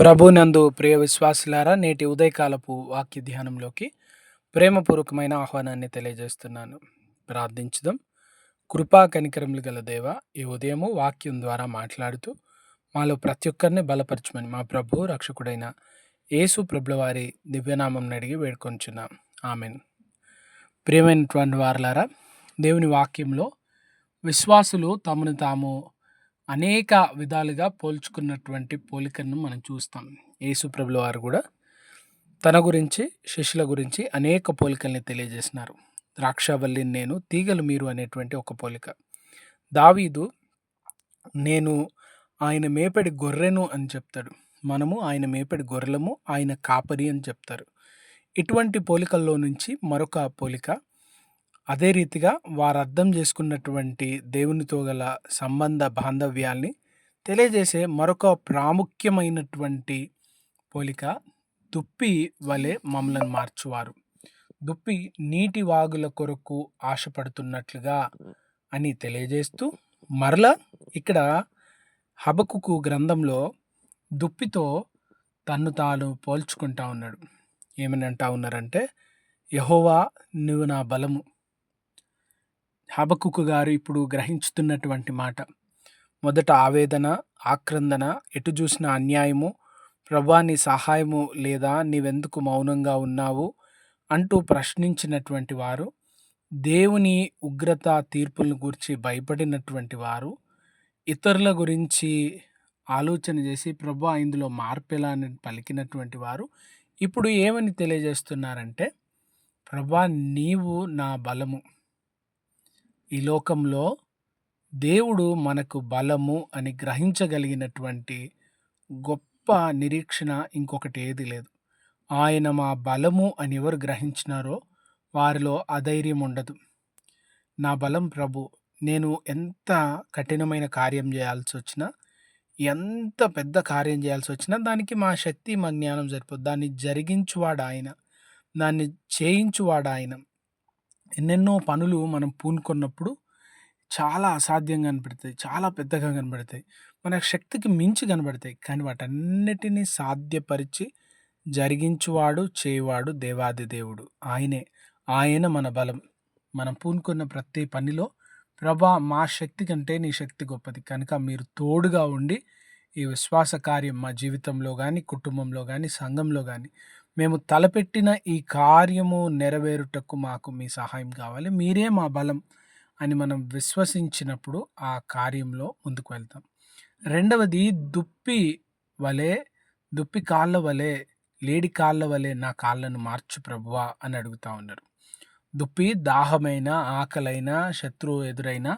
ప్రభునందు ప్రియ విశ్వాసులారా నేటి ఉదయకాలపు వాక్య ధ్యానంలోకి ప్రేమపూర్వకమైన ఆహ్వానాన్ని తెలియజేస్తున్నాను. ప్రార్థించుదాం. కృపా కనికరములు గల దేవ ఈ ఉదయము వాక్యం ద్వారా మాట్లాడుతూ మాలో ప్రతి ఒక్కరిని బలపరచమని మా ప్రభు రక్షకుడైన యేసు ప్రభుల వారి దివ్యనామం అడిగి వేడుకొంచున్నాం. ఆమెన్. ప్రియమైనటువంటి వారులారా దేవుని వాక్యంలో విశ్వాసులు తమను తాము అనేక విధాలుగా పోల్చుకున్నటువంటి పోలికను మనం చూస్తాం. యేసుప్రభుల వారు కూడా తన గురించి శిష్యుల గురించి అనేక పోలికల్ని తెలియజేసినారు. ద్రాక్షవల్లి నేను తీగలు మీరు అనేటువంటి ఒక పోలిక. దావీదు నేను ఆయన మేపడి గొర్రెను అని చెప్తాడు. మనము ఆయన మేపడి గొర్రెలము ఆయన కాపరి అని చెప్తారు. ఇటువంటి పోలికల్లో నుంచి మరొక పోలిక అదే రీతిగా వారు అర్థం చేసుకున్నటువంటి దేవునితో గల సంబంధ బాంధవ్యాల్ని తెలియజేసే మరొక ప్రాముఖ్యమైనటువంటి పోలిక దుప్పి వలె మమ్మలను మార్చువారు. దుప్పి నీటి వాగుల కొరకు ఆశపడుతున్నట్లుగా అని తెలియజేస్తూ మరలా ఇక్కడ హబకుకు గ్రంథంలో దుప్పితో తన్ను తాను పోల్చుకుంటా ఉన్నాడు. ఏమని అంటా ఉన్నారంటే యహోవా నువ్వు నా బలము హబకుకు గారు ఇప్పుడు గ్రహించుతున్నటువంటి మాట. మొదట ఆవేదన ఆక్రందన ఎటు చూసిన అన్యాయము ప్రభా నీ సహాయము లేదా నీవెందుకు మౌనంగా ఉన్నావు? అంటూ ప్రశ్నించినటువంటి వారు దేవుని ఉగ్రత తీర్పులను గురించి భయపడినటువంటి వారు ఇతరుల గురించి ఆలోచన చేసి ప్రభా ఇందులో మార్పెలా అని పలికినటువంటి వారు ఇప్పుడు ఏమని తెలియజేస్తున్నారంటే ప్రభా నీవు నా బలము. ఈ లోకంలో దేవుడు మనకు బలము అని గ్రహించగలిగినటువంటి గొప్ప నిరీక్షణ ఇంకొకటి ఏది లేదు. ఆయన మా బలము అని ఎవరు గ్రహించినారో వారిలో అధైర్యం ఉండదు. నా బలం ప్రభు నేను ఎంత కఠినమైన కార్యం చేయాల్సి వచ్చినా ఎంత పెద్ద కార్యం చేయాల్సి వచ్చినా దానికి మా శక్తి మా జ్ఞానం సరిపోదు. దాన్ని జరిగించువాడు ఆయన. దాన్ని చేయించువాడు ఆయన. ఎన్నెన్నో పనులు మనం పూనుకున్నప్పుడు చాలా అసాధ్యంగా కనపడతాయి చాలా పెద్దగా కనబడతాయి మన శక్తికి మించి కనబడతాయి కానీ వాటన్నిటినీ సాధ్యపరిచి జరిగించువాడు చేయవాడు దేవాది దేవుడు. ఆయనే. ఆయన మన బలం. మనం పూనుకున్న ప్రతి పనిలో ప్రభా మా శక్తి కంటే నీ శక్తి గొప్పది. కనుక మీరు తోడుగా ఉండి ఈ విశ్వాస కార్యం మా జీవితంలో కానీ కుటుంబంలో కానీ సంఘంలో కానీ మేము తలపెట్టిన ఈ కార్యము నెరవేరుటకు మాకు మీ సహాయం కావాలి. మీరే మా బలం అని మనం విశ్వసించినప్పుడు ఆ కార్యంలో ముందుకు వెళ్తాం. రెండవది దుప్పి వలె దుప్పి కాళ్ళ వలె లేడి కాళ్ళ వలె నా కాళ్ళను మార్చు ప్రభువా అని అడుగుతా ఉన్నారు. దుప్పి దాహమైన ఆకలైన శత్రువు ఎదురైన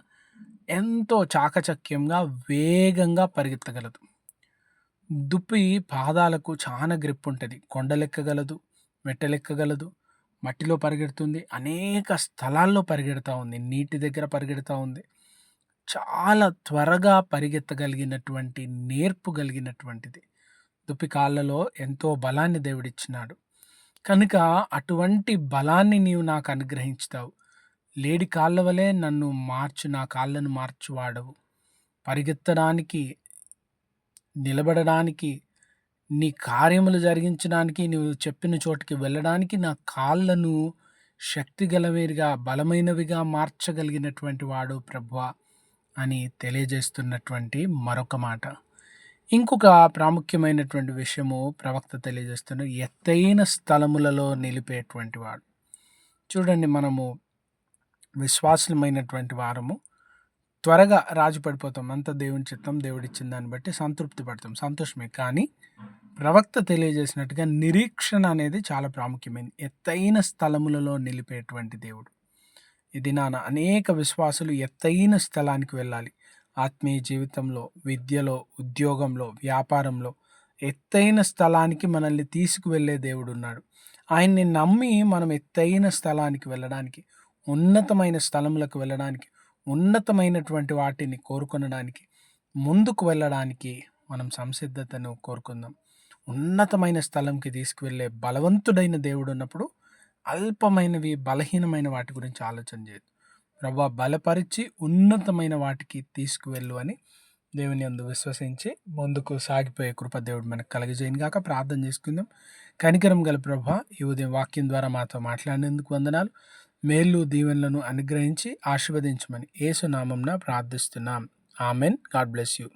ఎంతో చాకచక్యంగా వేగంగా పరిగెత్తగలదు. దుప్పి పాదాలకు చాలా గ్రిప్ ఉంటుంది. కొండలెక్కగలదు మెట్టలెక్కగలదు మట్టిలో పరిగెడుతుంది అనేక స్థలాల్లో పరిగెడతా ఉంది నీటి దగ్గర పరిగెడతా ఉంది. చాలా త్వరగా పరిగెత్తగలిగినటువంటి నేర్పు కలిగినటువంటిది. దుప్పి కాళ్ళలో ఎంతో బలాన్ని దేవుడిచ్చినాడు. కనుక అటువంటి బలాన్ని నీవు నాకు అనుగ్రహించుతావు. లేడి కాళ్ళ వలె నన్ను మార్చు నా కాళ్ళను మార్చి వాడవు పరిగెత్తడానికి నిలబడడానికి నీ కార్యములు జరిగించడానికి నువ్వు చెప్పిన చోటికి వెళ్ళడానికి నా కాళ్ళను శక్తి గలవేరిగా బలమైనవిగా మార్చగలిగినటువంటి వాడు ప్రభు అని తెలియజేస్తున్నటువంటి మరొక మాట. ఇంకొక ప్రాముఖ్యమైనటువంటి విషయము ప్రవక్త తెలియజేస్తున్న ఎత్తైన స్థలములలో నిలిపేటువంటి వాడు. చూడండి మనము విశ్వాసమైనటువంటి వారము. త్వరగా రాజు పడిపోతాం. అంత దేవుని చిత్తం దేవుడిచ్చిన దాన్ని బట్టి సంతృప్తి పడతాం. సంతోషమే. కానీ ప్రవక్త తెలియజేసినట్టుగా నిరీక్షణ అనేది చాలా ప్రాముఖ్యమైనది ఎత్తైన స్థలములలో నిలిపేటువంటి దేవుడు. ఇది నాన్న అనేక విశ్వాసులు ఎత్తైన స్థలానికి వెళ్ళాలి. ఆత్మీయ జీవితంలో విద్యలో ఉద్యోగంలో వ్యాపారంలో ఎత్తైన స్థలానికి మనల్ని తీసుకువెళ్ళే దేవుడు ఉన్నాడు ఆయన్ని నమ్మి మనం ఎత్తైన స్థలానికి వెళ్ళడానికి ఉన్నతమైన స్థలములకు వెళ్ళడానికి ఉన్నతమైనటువంటి వాటిని కోరుకొనడానికి ముందుకు వెళ్ళడానికి మనం సంసిద్ధతను కోరుకుందాం. ఉన్నతమైన స్థలంకి తీసుకువెళ్ళే బలవంతుడైన దేవుడు ఉన్నప్పుడు అల్పమైనవి బలహీనమైన వాటి గురించి ఆలోచన చేయదు ప్రభా బలపరిచి ఉన్నతమైన వాటికి తీసుకువెళ్ళు అని దేవుని అందు విశ్వసించి ముందుకు సాగిపోయే కృప దేవుడు మనకు కలగజేయను కాక ప్రార్థన చేసుకుందాం. కనికరం గల ప్రభా ఈ ఉదయం వాక్యం ద్వారా మాతో మాట్లాడినందుకు వందనాలు. మేళ్ళు దీవెనలను అనుగ్రహించి ఆశీర్వదించమని ఏసునామంన ప్రార్థిస్తున్నాం. ఆమెన్. God bless you.